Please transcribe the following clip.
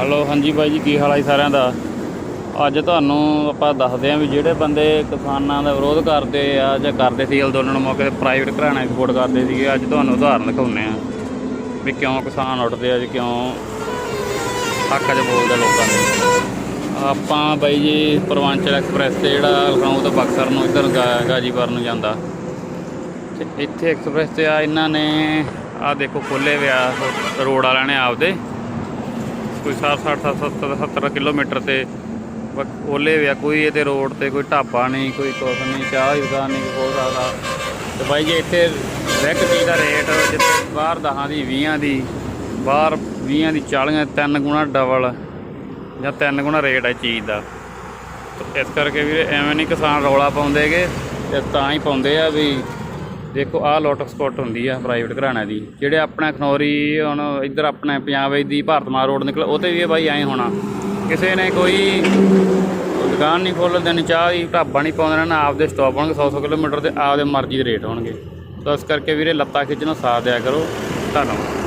Hello ਹਾਂਜੀ ਬਾਈ ਜੀ, ਕੀ ਹਾਲ ਹੈ ਸਾਰਿਆਂ ਦਾ? ਅੱਜ ਤੁਹਾਨੂੰ ਆਪਾਂ ਦੱਸਦੇ ਆਂ ਵੀ ਜਿਹੜੇ ਬੰਦੇ ਕਿਸਾਨਾਂ ਦਾ ਵਿਰੋਧ ਕਰਦੇ ਆ ਜਾਂ ਕਰਦੇ ਸੀ ਅੰਦੋਲਨ ਮੌਕੇ ਤੇ ਪ੍ਰਾਈਵੇਟ ਘਰਾਣਾ ਦੀ ਸਪੋਰਟ ਕਰਦੇ ਸੀਗੇ, ਅੱਜ ਤੁਹਾਨੂੰ ਉਦਾਹਰਨ ਦਿਖਾਉਂਦੇ ਆ ਵੀ ਕਿਉਂ ਕਿਸਾਨ ਉੱਠਦੇ ਆ ਜੀ, ਕਿਉਂ ਹੱਕ 'ਚ ਬੋਲਦੇ ਲੋਕਾਂ ਦੇ। ਆਪਾਂ ਬਾਈ ਜੀ ਪਰਵਾਂਚਲ ਐਕਸਪ੍ਰੈਸ ਤੇ ਜਿਹੜਾ ਲਖਨਊ ਤੋਂ ਬਕਸਰ ਨੂੰ ਇੱਧਰ ਗਾ- ਗਾਜੀਪੁਰ ਨੂੰ ਜਾਂਦਾ। ਤੇ ਇੱਥੇ ਐਕਸਪ੍ਰੈਸ ਤੇ ਆ, ਇਹਨਾਂ ਨੇ ਆ ਦੇਖੋ ਖੋਲੇ ਵਿਆ ਰੋਡ ਵਾਲਿਆਂ ਨੇ ਆਪਦੇ। ਕੋਈ 60 60 70 70 ਕਿਲੋਮੀਟਰ ਤੇ ਬ- ਖੋਲੇ ਵਿਆ ਕੋਈ ਇਹਦੇ ਰੋਡ ਤੇ ਕੋਈ ਢਾਬਾ ਨਹੀਂ, ਕੋਈ ਕੁਛ ਨਹੀਂ, ਚਾਹ ਦੀ ਦੁਕਾਨ ਨਹੀਂ ਕੋਈ ਹੋ ਸਕਦਾ ਤੇ ਬਾਈ ਜੇ ਇੱਥੇ ਰੈਕ ਚੀਜ਼ ਦਾ ਰੇਟ ਜਿੱਥੇ ਬਾਹਰ ਦਹਾਂ ਦੀ 20 ਦੀ, ਬਾਹਰ 20 ਦੀ 40 ਤਿੰਨ ਗੁਣਾ ਡਬਲ ਜਾਂ ਤਿੰਨ ਗੁਣਾ ਰੇਟ ਹੈ ਚੀਜ਼ ਦਾ। ਇਸ ਕਰਕੇ ਵੀਰੇ ਐਵੇਂ ਨਹੀਂ ਕਿਸਾਨ ਰੌਲਾ ਪਾਉਂਦੇਗੇ ਤੇ ਤਾਂ ਹੀ ਪਾਉਂਦੇ ਆ ਵੀ ਦੇਖੋ, ਆਹ ਲੋਟਸ ਸਪੋਟ ਹੁੰਦੀ ਆ ਪ੍ਰਾਈਵੇਟ ਘਰਾਣਿਆਂ ਦੀ। ਜਿਹੜੇ ਆਪਣਾ ਖਨੌਰੀ, ਹੁਣ ਇੱਧਰ ਆਪਣੇ ਪੰਜਾਬ ਵਿੱਚ ਦੀ ਭਾਰਤਮਾਰ ਰੋਡ ਨਿਕਲ, ਉਹ ਤੇ ਵੀ ਇਹ ਬਾਈ, ਐਂ ਹੋਣਾ। ਕਿਸੇ ਨੇ ਕੋਈ ਦੁਕਾਨ ਨਹੀਂ ਖੋਲ੍ਹਣ ਦੇਣੀ, ਚਾਹ ਢਾਬਾ ਨਹੀਂ ਪਾਉਂਦੇ ਰਹਿਣਾ ਆਪਦੇ ਸਟਾਪ ਹੋਣਗੇ 100 100 ਕਿਲੋਮੀਟਰ ਤੇ ਆਪਦੇ ਮਰਜ਼ੀ ਦੇ ਰੇਟ ਹੋਣਗੇ। ਤਾਂ ਇਸ ਕਰਕੇ ਵੀਰੇ, ਲੱਤਾਂ ਖਿੱਚਣਾ ਸਾਥ ਦਿਆ ਕਰੋ। ਧੰਨਵਾਦ।